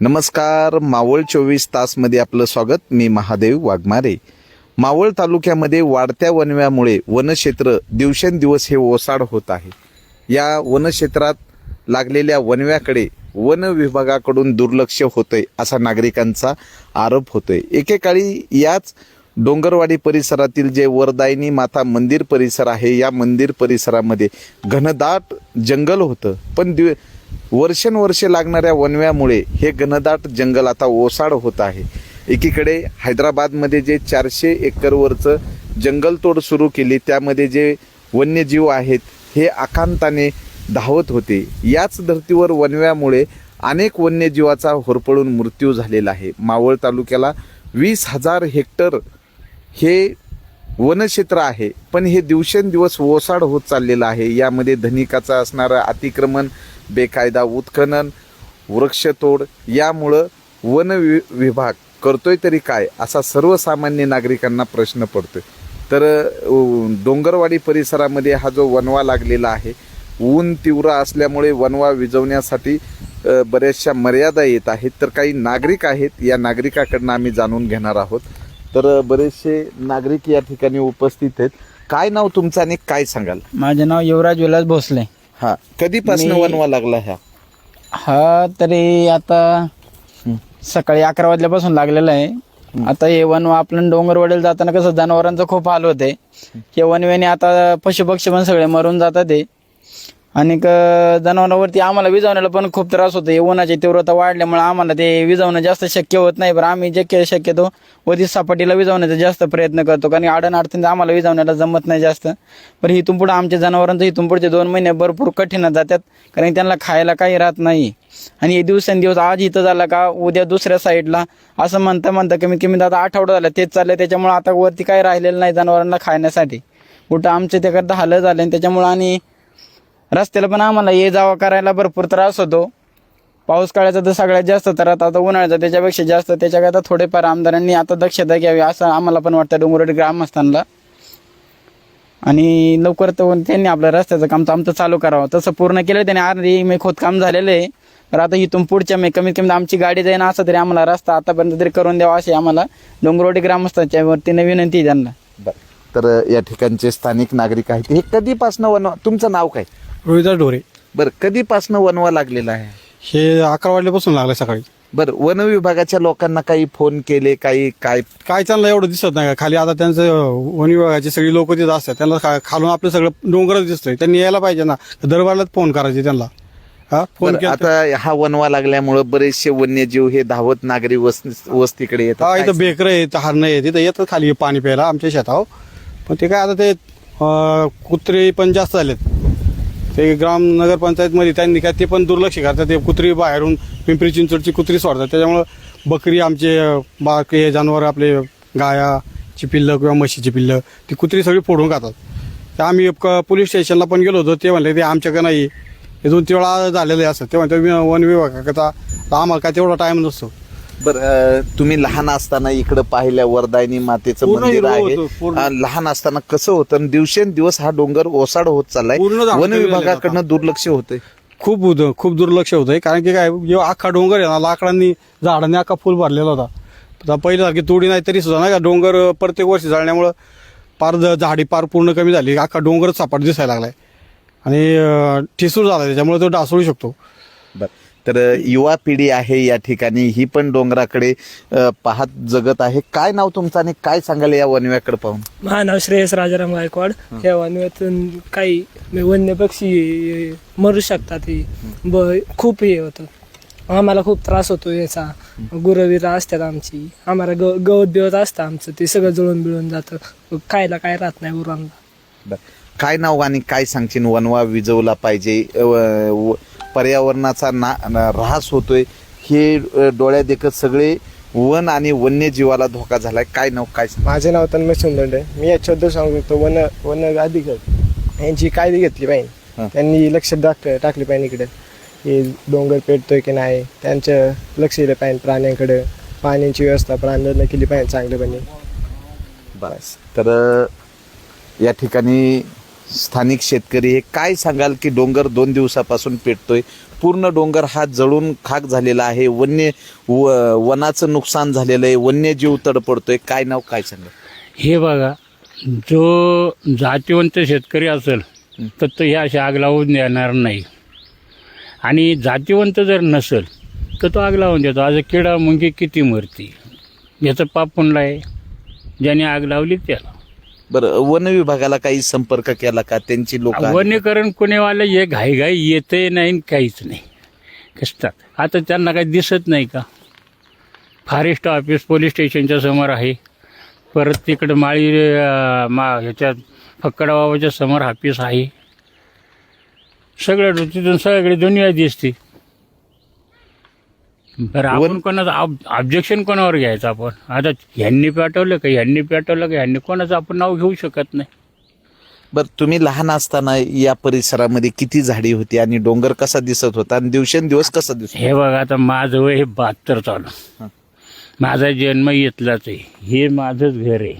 नमस्कार मावळ चोवीस तासमध्ये आपलं स्वागत. मी महादेव वाघमारे. मावळ तालुक्यामध्ये वाढत्या वनव्यामुळे वनक्षेत्र दिवसेंदिवस हे ओसाड होत आहे. या वनक्षेत्रात लागलेल्या वनव्याकडे वन विभागाकडून दुर्लक्ष होतंय असा नागरिकांचा आरोप होतोय. एकेकाळी याच डोंगरवाडी परिसरातील जे वरदायिनी माता मंदिर परिसर आहे या मंदिर परिसरामध्ये घनदाट जंगल होतं. पण दिव वर्षानुवर्षे लागणाऱ्या वनव्यामुळे हे घनदाट जंगल आता ओसाड होत आहे. एकीकडे हैदराबादमध्ये जे चारशे एकरवरचं जंगलतोड सुरू केली त्यामध्ये जे वन्यजीव आहेत हे आकांताने धावत होते. याच धर्तीवर वनव्यामुळे अनेक वन्यजीवाचा होरपळून मृत्यू झालेला आहे. मावळ तालुक्याला वीस हजार हेक्टर हे वनक्षेत्र आहे पण हे दिवसेंदिवस ओसाड होत चाललेलं आहे. यामध्ये धनिकाचं असणारं अतिक्रमण बेकायदा उत्खनन वृक्षतोड यामुळं वन वि विभाग करतोय तरी काय? असा सर्वसामान्य नागरिकांना प्रश्न पडतोय. तर डोंगरवाडी परिसरामध्ये हा जो वनवा लागलेला आहे ऊन तीव्र असल्यामुळे वनवा विजवण्यासाठी बऱ्याचशा मर्यादा येत आहेत. तर काही नागरिक आहेत या नागरिकाकडनं आम्ही जाणून घेणार आहोत. तर बरेचसे नागरिक या ठिकाणी उपस्थित आहेत. काय नाव तुमचं आणि काय सांगाल? माझे नाव युवराज विलास भोसले. हा. कधीपासून मी- वनवा लागला ह्या? हा तरी आता सकाळी अकरा वाजल्यापासून लागलेला आहे. आता हे वन आपलं डोंगरवाडीला जाताना कसं जनावरांचं खूप हाल होते. हे वनवेने आता पशुपक्षी पण सगळे मरून जातात ते आणि जनावरांवरती आम्हाला विजावण्याला पण खूप त्रास होतो. हे उन्हाची तीव्रता वाढल्यामुळे आम्हाला ते विजावणं जास्त शक्य होत नाही. बरं आम्ही जे शक्यतो वधी सपाटीला विजावण्याचा जास्त प्रयत्न करतो. कारण अडण अडचण आम्हाला विजावण्याला जमत नाही जास्त. पण इथून पुढे आमच्या जनावरांचं इथून पुढचे दोन महिने भरपूर कठीण जातात. कारण त्यांना खायला काही राहत नाही. आणि हे दिवसेंदिवस आज इथं झालं का उद्या दुसऱ्या साईडला असं म्हणता म्हणता कमीत कमी आता आठवडा झाला. तेच चाललं त्याच्यामुळे आता वरती काही राहिलेलं नाही जनावरांना खाण्यासाठी. कुठं आमचे त्याकरता हाल झाले आणि त्याच्यामुळं आणि रस्त्याला पण आम्हाला ये जावा करायला भरपूर त्रास होतो. पाऊस काळाचा तर सगळ्यात जास्त तर आता आता उन्हाळ्याचा त्याच्यापेक्षा जास्त. त्याच्याकरता थोडेफार आमदारांनी आता दक्षता घ्यावी असं आम्हाला पण वाटतं डोंगरवाडी ग्रामस्थांना. आणि लवकर तर त्यांनी आपलं रस्त्याचं काम तर आमचं चालू करावं. तसं पूर्ण केलं त्याने आधी मी खोदकाम झालेलं आहे. तर आता इथून पुढच्या मी कमीत कमी आमची गाडी जाईन असं तरी आम्हाला रस्ता आतापर्यंत तरी करून द्यावा अशी आम्हाला डोंगरवाडी ग्रामस्थांच्या वतीने विनंती आहे त्यांना. तर या ठिकाणचे स्थानिक नागरिक आहेत. हे कधीपासून वन तुमचं नाव काय? रोहिदास ढोरे. बरं कधीपासून वनवा लागलेला आहे? हे अकरा वाजल्यापासून लागलं सकाळी. बरं वन विभागाच्या लोकांना काही फोन केले काही काय? काय त्यांना एवढं दिसत नाही. का खाली आता त्यांचं वन विभागाची सगळी लोक तिथं असतात. त्यांना खा- खालून आपलं सगळं डोंगरच दिसतंय. त्यांनी यायला पाहिजे ना. दरबारलाच फोन करायचे त्यांना. हा फोन बरं, केला आता हा वनवा लागल्यामुळे बरेचसे वन्यजीव हे धावत नागरी वस्ती वस्तीकडे हा येतात इथं बेकर आहेत हरणं आहे तिथं येतात खाली पाणी प्यायला आमच्या शेतावर. पण ते काय आता ते अं, कुत्रे पण जास्त झालेत. ते ग्राम नगरपंचायतमध्ये त्यांनी काय ते पण दुर्लक्ष करतात. ते कुत्री बाहेरून पिंपरी चिंचवडची कुत्री सोडतात. त्याच्यामुळं बकरी आमचे बाकी जनावर आपले गायाची पिल्लं किंवा म्हशीची पिल्लं ती कुत्री सगळी फोडून खातात. तर आम्ही पोलीस स्टेशनला पण गेलो होतो. ते म्हणले ते आमच्याकडे नाही. हे दोन तीन वेळा झालेलं आहे असं. ते म्हणतात वन विभागाकरता आम्हाला काय तेवढा टाईम नसतो. बरं तुम्ही लहान असताना इकडे पाहिल्या वरदायनी मातेचं पूर्ण मंदिर हिरवं आहे. होतं, पूर्ण. अ, लहान असताना कसं होतं? आणि दिवसेंदिवस हा डोंगर ओसाड होत चाललाय. पूर्ण वन विभागाकडनं दुर्लक्ष होतंय. खूप होतं खूप दुर्लक्ष होतंय. कारण की काय जेव्हा अख्खा डोंगर आहे ना लाकडांनी झाडांनी अख्खा फुल भरलेला होता. आता पहिल्यासारखी तोडी नाही तरी सुद्धा नाही का डोंगर प्रत्येक वर्षी जाळण्यामुळं पार ज- झाडी पार पूर्ण कमी झाली. अख्खा डोंगरच सपाट दिसायला लागलाय. आणि अं, ठिसूळ झाला त्याच्यामुळे तो डासळू शकतो. बर. तर युवा पिढी आहे या ठिकाणी. ही पण डोंगराकडे पाहत जगत आहे. काय नाव तुमचं आणि काय सांगाल या वनव्याकडे पाहून? माझं नाव श्रेयस राजाराम गायकवाड. या वनव्यातून काही वन्य पक्षी मरू शकतात हे. ब खूप हे होतं. आम्हाला खूप त्रास होतो याचा. गुरविरा असतात आमची. आम्हाला ग गवत बिवत असतं आमचं. ते सगळं जळून बिळून जातं. खायला काय राहत नाही गुरांना. काय नाव आणि काय सांगशील? वनवा विजवला पाहिजे. पर्यावरणाचा ना ऱ्हास होतोय. हे अ, डोळ्यात देखत सगळे वन आणि वन्यजीवाला धोका झालाय. काय नाव काय माझे नाव तन्मय सुंदंडे. मी याच्याबद्दल सांगू शकतो वन वन अधिकारी. यांची काळजी घेतली हा. पाहिजे त्यांनी लक्ष टाक टाकले पाहिजे इकडे. की डोंगर पेटतोय की नाही त्यांचं लक्ष दिलं पाहिजे प्राण्यांकडे. पाण्याची व्यवस्था प्राण्यांना केली पाहिजे चांगल्यापणे बस तर या ठिकाणी स्थानिक शेतकरी हे काय सांगाल की डोंगर दोन दिवसापासून पेटतोय? पूर्ण डोंगर हा जळून खाक झालेला आहे वन्य व वनाचं नुकसान झालेलं आहे वन्यजीव तडपडतोय काय नाव काय सांगा हे बघा जो जातीवंत शेतकरी असेल तर तो ह्या अशी आग लावून देणार नाही. आणि जातीवंत जर नसेल तर तो आग लावून देतो. आज किडा मुंगी किती मरती याचं पाप पुणला आहे? ज्याने आग लावली त्याला. बरं वन विभागाला काही संपर्क केला का? त्यांची लोक वनीकरण कोणीवाले हे घाईघाई येते नाही आणि काहीच नाही. कसतात आता त्यांना काही दिसत नाही का? फॉरेस्ट ऑफिस पोलीस स्टेशनच्या समोर आहे. परत तिकडं माळी मा ह्याच्यात फक्कडबाबाच्या समोर ऑफिस आहे. सगळं तिथून सगळी दुनिया दिसते. बरं आपण कोणाचं ऑब्जेक्शन कोणावर घ्यायचं आपण? आता ह्यांनी पेटवलं का? ह्यांनी पेटवलं का? ह्यांनी कोणाचं आपण नाव घेऊ शकत नाही. बरं तुम्ही लहान असताना या परिसरामध्ये किती झाडी होती आणि डोंगर कसा दिसत होता आणि दिवसेंदिवस कसा दिसत हे बघा आता माझं वय हे बहात्तर चालू. माझा जन्म इथलाच आहे. हे माझंच घर आहे.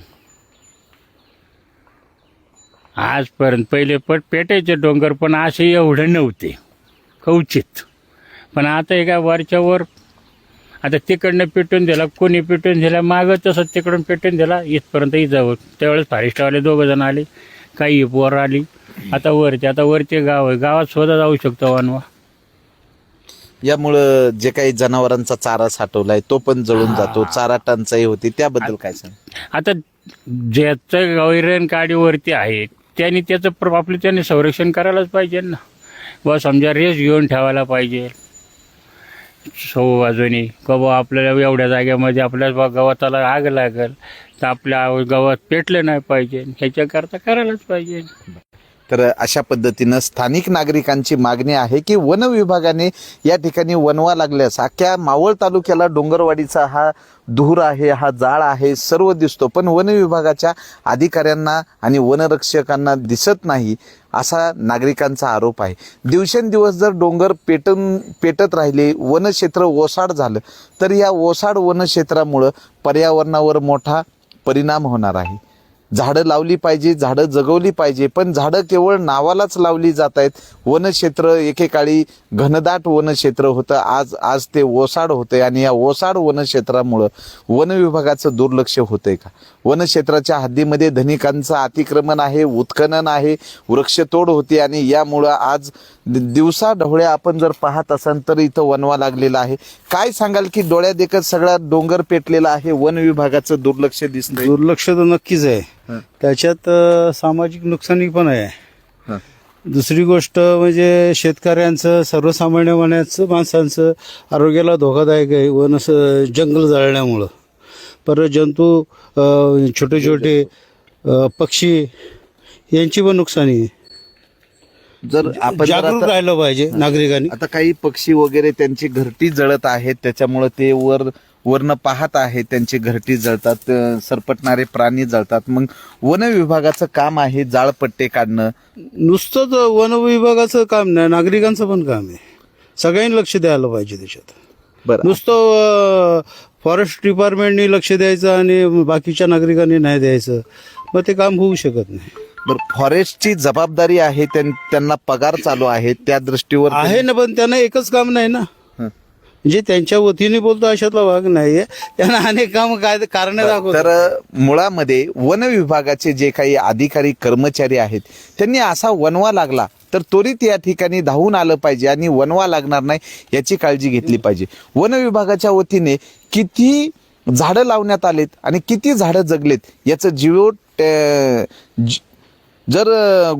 आजपर्यंत पहिले पट पेटायचे डोंगर पण असे एवढे नव्हते. कवचित. पण आता काय वरच्या वर आता तिकडनं पेटून दिला कोणी पेटून दिला मागं तसं तिकडून पेटून दिला इथपर्यंत इजावं त्यावेळेस फॉरेस्टवाले दोघं जण आले काही पोर आली. आता वरचे आता वरचे गाव आहे. गावात सुद्धा जाऊ शकतो वनवा यामुळं जे काही जनावरांचा चारा साठवलाय तो पण जळून जातो. चारा टंचाई होती. त्याबद्दल काय सांग? आता ज्याचं गैरण काडीवरती आहे त्यांनी त्याचं प्र- आपलं त्यांनी संरक्षण करायलाच पाहिजे ना. व समजा रेस घेऊन ठेवायला पाहिजे. सौ बाजूनी का बुवा आपल्याला एवढ्या जाग्यामध्ये आपल्या बा गवताला आग लागेल तर आपल्या गवत पेटलं नाही पाहिजे. ह्याच्याकरता करायलाच पाहिजे. तर अशा पद्धतीनं स्थानिक नागरिकांची मागणी आहे की वन विभागाने या ठिकाणी वनवा लागल्यास अख्ख्या मावळ तालुक्याला डोंगरवाडीचा हा धूर आहे हा जाळ आहे सर्व दिसतो. पण वन विभागाच्या अधिकाऱ्यांना आणि वनरक्षकांना दिसत नाही असा नागरिकांचा आरोप आहे. दिवसेंदिवस जर डोंगर पेटून पेटत राहिले वनक्षेत्र ओसाड झालं तर या ओसाड वनक्षेत्रामुळं पर्यावरणावर मोठा परिणाम होणार आहे. झाडं लावली पाहिजे झाडं जगवली पाहिजे पण झाडं केवळ नावालाच लावली जात आहेत. वनक्षेत्र एकेकाळी घनदाट वनक्षेत्र होतं. आज आज ते ओसाड होते आणि या ओसाड वनक्षेत्रामुळं वन विभागाचं दुर्लक्ष होतंय का? वनक्षेत्राच्या हद्दीमध्ये धनिकांचं अतिक्रमण आहे उत्खनन आहे वृक्षतोड होते आणि यामुळं आज दिवसा ढवळ्या आपण जर पाहत असाल तर इथं वनवा लागलेला आहे. काय सांगाल की डोळ्या देखत सगळा डोंगर पेटलेला आहे? वन विभागाचं दुर्लक्ष दिसतंय. दुर्लक्ष तर नक्कीच आहे. त्याच्यात सामाजिक नुकसानी पण आहे. दुसरी गोष्ट म्हणजे शेतकऱ्यांचं सर्वसामान्य माणसाचं माणसांचं आरोग्याला धोकादायक आहे. वन असं जंगल जाळल्यामुळं परत जंतू छोटे छोटे पक्षी यांची पण नुकसानी आहे. जर आपण जागरूक राहिलं पाहिजे नागरिकांनी. आता काही पक्षी वगैरे त्यांची घरटी जळत आहेत त्याच्यामुळे ते वर वरनं पाहत आहेत त्यांची घरटी जळतात सरपटणारे प्राणी जळतात. मग वन विभागाचं काम आहे जाळपट्टे काढणं. नुसतंच वन विभागाचं काम नाही नागरिकांचं पण काम आहे. सगळ्यांनी लक्ष द्यायला पाहिजे त्याच्यात. बरं. नुसतं फॉरेस्ट डिपार्टमेंटनी लक्ष द्यायचं आणि बाकीच्या नागरिकांनी नाही द्यायचं मग ते काम होऊ शकत नाही. बरं फॉरेस्टची जबाबदारी आहे त्यां- त्यांना पगार चालू आहे त्या दृष्टीवर आहे ना पण त्यांना एकच काम नाही ना. म्हणजे त्यांच्या वतीने बोलतो अशातला भाग नाहीये. त्यांना अनेक काम काय कारण दाखवतात. तर मुळामध्ये वन विभागाचे जे काही अधिकारी कर्मचारी आहेत त्यांनी असा वनवा लागला तर त्वरित या ठिकाणी धावून आलं पाहिजे आणि वनवा लागणार नाही याची काळजी घेतली पाहिजे. वन विभागाच्या वतीने किती झाडं लावण्यात आलेत आणि किती झाडं जगलेत याचं जिओ जर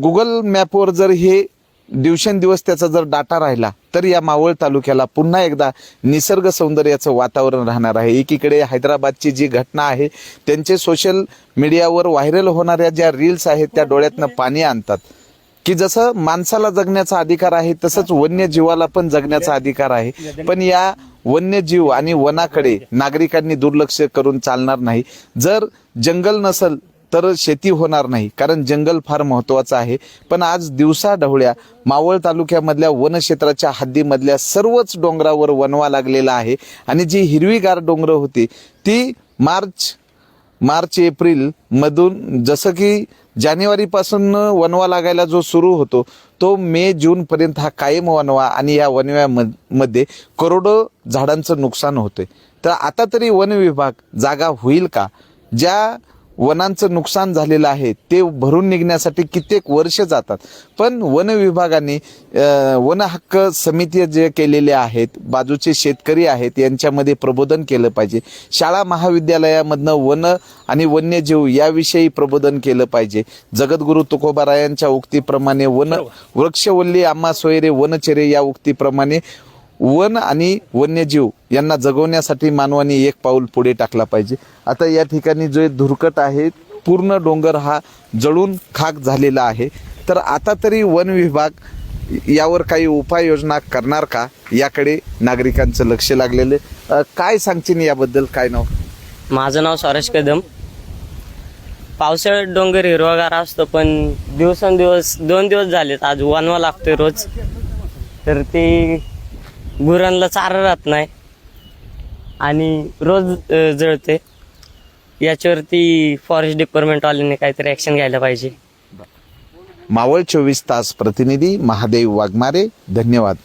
गुगल मॅपवर जर हे दिवसेंदिवस त्याचा जर डाटा राहिला तर या मावळ तालुक्याला पुन्हा एकदा निसर्ग सौंदर्याचं वातावरण राहणार आहे. एकीकडे हैदराबादची जी घटना आहे त्यांचे सोशल मीडियावर व्हायरल होणाऱ्या ज्या रील्स आहेत त्या डोळ्यातनं पाणी आणतात. की जसं माणसाला जगण्याचा अधिकार आहे तसंच वन्यजीवाला पण जगण्याचा अधिकार आहे. पण या वन्यजीव आणि वनाकडे नागरिकांनी दुर्लक्ष करून चालणार नाही. जर जंगल नसल तर शेती होणार नाही कारण जंगल फार महत्वाचं आहे. पण आज दिवसा ढवळ्या मावळ तालुक्यामधल्या वनक्षेत्राच्या हद्दीमधल्या सर्वच डोंगरावर वनवा लागलेला आहे. आणि जी हिरवीगार डोंगरं होती ती मार्च मार्च एप्रिल मधून जसं की जानेवारीपासून वनवा लागायला जो सुरू होतो तो मे जूनपर्यंत हा कायम वनवा आणि या वनव्यामध्ये करोडो झाडांचं नुकसान होतंय. तर आता तरी वन विभाग जागा होईल का? ज्या वनांचं नुकसान झालेलं आहे ते भरून निघण्यासाठी कित्येक वर्ष जातात. पण वन विभागाने वन हक्क समिती जे केलेले आहेत बाजूचे शेतकरी आहेत यांच्यामध्ये प्रबोधन केलं पाहिजे. शाळा महाविद्यालयामधनं वन आणि वन्यजीव याविषयी प्रबोधन केलं पाहिजे. जगद्गुरू तुकोबारायांच्या उक्तीप्रमाणे वन वृक्षवल्ली आम्हा सोयरे वनचेरे या उक्तीप्रमाणे वन आणि वन्यजीव यांना जगवण्यासाठी मानवाने एक पाऊल पुढे टाकला पाहिजे. आता या ठिकाणी जे धुरकट आहे पूर्ण डोंगर हा जळून खाक झालेला आहे. तर आता तरी वन विभाग यावर काही उपाययोजना करणार का? याकडे नागरिकांचं लक्ष लागलेलं आहे. काय सांगशील याबद्दल? काय नाव? माझं नाव सरेश कदम. पावसाळ्यात डोंगर हिरवागार असतो पण दिवसेंदिवस दोन दिवस झालेत. आज वनवा लागतोय रोज. तर ते गुरांना चारा राहत नाही. आणि रोज जळते. याच्यावरती फॉरेस्ट डिपार्टमेंटवाल्यांनी काहीतरी ॲक्शन घ्यायला पाहिजे. मावळ चोवीस तास प्रतिनिधी महादेव वाघमारे धन्यवाद.